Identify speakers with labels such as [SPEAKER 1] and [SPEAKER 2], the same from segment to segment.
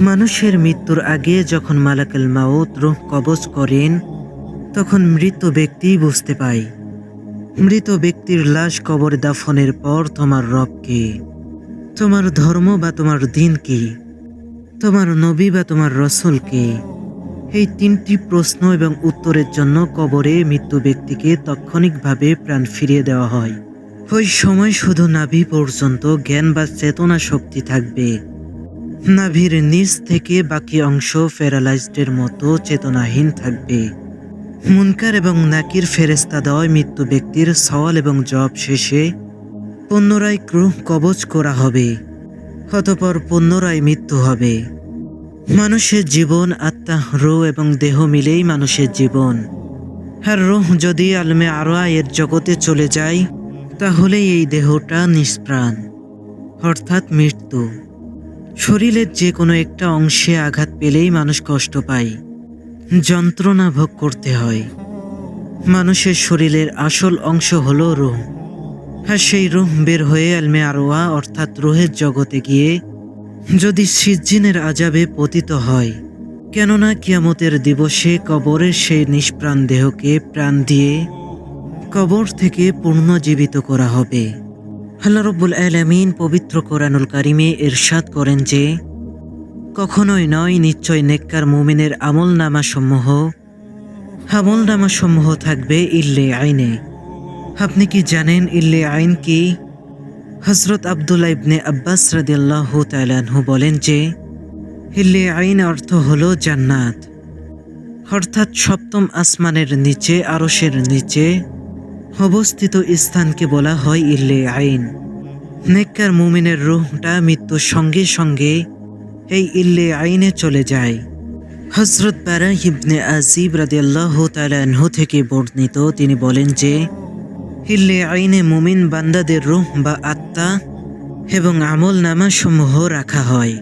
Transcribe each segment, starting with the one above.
[SPEAKER 1] মানুষের মৃত্যুর আগে যখন মালাকাল মাউত রুহ কবজ করেন, তখন মৃত ব্যক্তি বুঝতে পায়। মৃত ব্যক্তির লাশ কবর দাফনের পর তোমার রব কে? তোমার ধর্ম বা তোমার দিন কি? তোমার নবী বা তোমার রসুল কে? এই তিনটি প্রশ্ন এবং উত্তরের জন্য কবরে মৃত্যু ব্যক্তিকে তাৎক্ষণিকভাবে প্রাণ ফিরিয়ে দেওয়া হয়। ওই সময় শুধু নাভি পর্যন্ত জ্ঞান বা চেতনা শক্তি থাকবে। নাভির নিচ থেকে বাকি অংশ প্যারালাইজডের মতো চেতনাহীন থাকবে। মুনকার এবং নাকির ফেরেস্তা দেওয়ায় মৃত্যু ব্যক্তির সওয়াল এবং জব শেষে পুনরায় ক্রুহ কবচ করা হবে, অতপর পুনরায় মৃত্যু হবে। মানুষের জীবন, আত্মা রো এবং দেহ মিলেই মানুষের জীবন। আর রোহ যদি আলমে আরোয়া এর জগতে চলে যায় তাহলে এই দেহটা নিষ্প্রাণ, অর্থাৎ মৃত্যু। শরীরের যে কোনো একটা অংশে আঘাত পেলেই মানুষ কষ্ট পায়। যন্ত্রণা ভোগ করতে হয়। মানুষের শরীরের আসল অংশ হলো রুহ। আর সেই রুহ বের হয়ে আলমে আরোয়া অর্থাৎ রুহের জগতে গিয়ে যদি সিজ্জিনের আজাবে পতিত হয়, কেননা কিয়ামতের দিবসে কবরের সেই নিষ্প্রাণ দেহকে প্রাণ দিয়ে কবর থেকে পুনর্জীবিত করা হবে। আল্লাহ রব্বুল আলামিন পবিত্র কোরআনুল কারিমে এরশাদ করেন যে, কখনোই নয় নিশ্চয় নেককার মুমিনের আমল নামা সমূহ। আমল নামা সমূহ থাকবে ইল্লে আইনে। আপনি কি জানেন ইল্লে আইন কি? হজরত আবদুল্লাহ ইবনে আব্বাস রাদিয়াল্লাহ তালানহু বলেন যে, ইল্লে আইন অর্থ হল জান্নাত। অর্থাৎ সপ্তম আসমানের নিচে, আরশের নিচে অবস্থিত স্থানকে বলা হয় ইল্লে আইন। নেককার মুমিনের রুহটা মৃত্যুর সঙ্গে সঙ্গে এই ইল্লে আইনে চলে যায়। হজরত পারা ইবনে আজিব রাদিয়াল্লাহ তালানহু থেকে বর্ণিত তিনি বলেন যে, ইল্লে আইনে মুমিন বান্দাদের রুহ বা আত্মা এবং আমল নামাসমূহ রাখা হয়।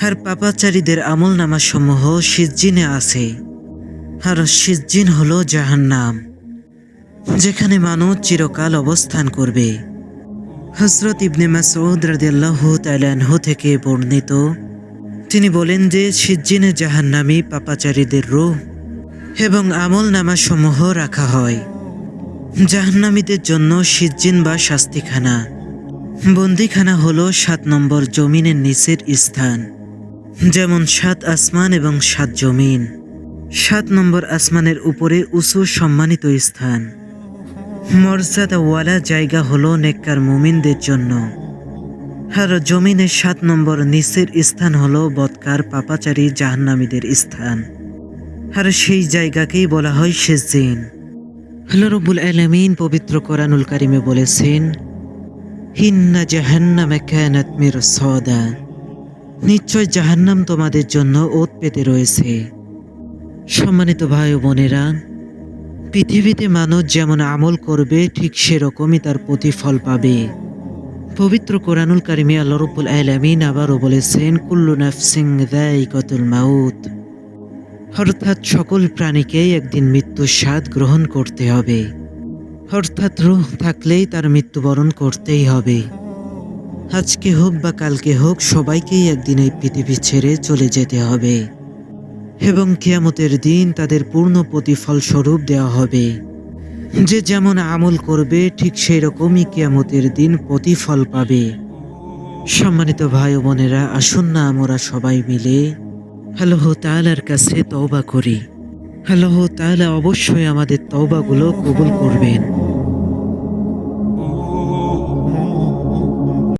[SPEAKER 1] আর পাপাচারীদের আমল নামাসমূহ সিজ্জিনে আছে। আর সিজ্জিন হলো জাহান্নাম। যেখানে মানুষ চিরকাল অবস্থান করবে। হজরত ইবনে মাসউদ রাদিয়াল্লাহু তাআলাহু থেকে বর্ণিত, তিনি বলেন যে সিজ্জিনে জাহান্নামী পাপাচারীদের রূহ এবং আমল নামাসমূহ রাখা হয়। জাহান্নামীদের জন্য সিজ্জিন বা শাস্তিখানা। বন্দিখানা হলো সাত নম্বর জমিনের নিচের স্থান, যেমন সাত আসমান এবং সাত জমিন। সাত নম্বর আসমানের উপরে উঁচু সম্মানিত স্থান। মর্যাদাওয়ালা জায়গা হলো নেককার মুমিনদের জন্য। আর জমিনের সাত নম্বর নিচের স্থান হলো বৎকার পাপাচারী জাহান্নামীদের স্থান। আর সেই জায়গাকেই বলা হয় শেজিন আল্লাহ রব্বুল আলামিন পবিত্র কোরআনুল কারিমে বলেছেন হিন্না জাহান্নামে কানাত মিরসাদা। নিশ্চয় জাহান্নাম তোমাদের জন্য ওত পেতে রয়েছে। সম্মানিত ভাই বোনেরা পৃথিবীতে মানুষ যেমন আমল করবে, ঠিক সেরকমই তার প্রতিফল পাবে। পবিত্র কোরআনুল কারিমে আল্লাহ রব্বুল আলামিন আবারও বলেছেন, কুল্লু নাফসিং দায়িকাতুল মাউত। অর্থাৎ সকল প্রাণীকেই একদিন মৃত্যুর স্বাদ গ্রহণ করতে হবে। অর্থাৎ রুহ থাকলেই তার মৃত্যুবরণ করতেই হবে। আজকে হোক বা কালকে হোক, সবাইকেই একদিন এই পৃথিবী ছেড়ে চলে যেতে হবে। এবং কিয়ামতের দিন তাদের পূর্ণ প্রতিফল স্বরূপ দেওয়া হবে। যে যেমন আমল করবে, ঠিক সেই রকমই কিয়ামতের দিন প্রতিফল পাবে। সম্মানিত ভাই বোনেরা, আসুন না আমরা সবাই মিলে আল্লাহ তাআলার কাছে তওবা করি। আল্লাহ তাআলা অবশ্যই আমাদের তওবাগুলো কবুল করবেন।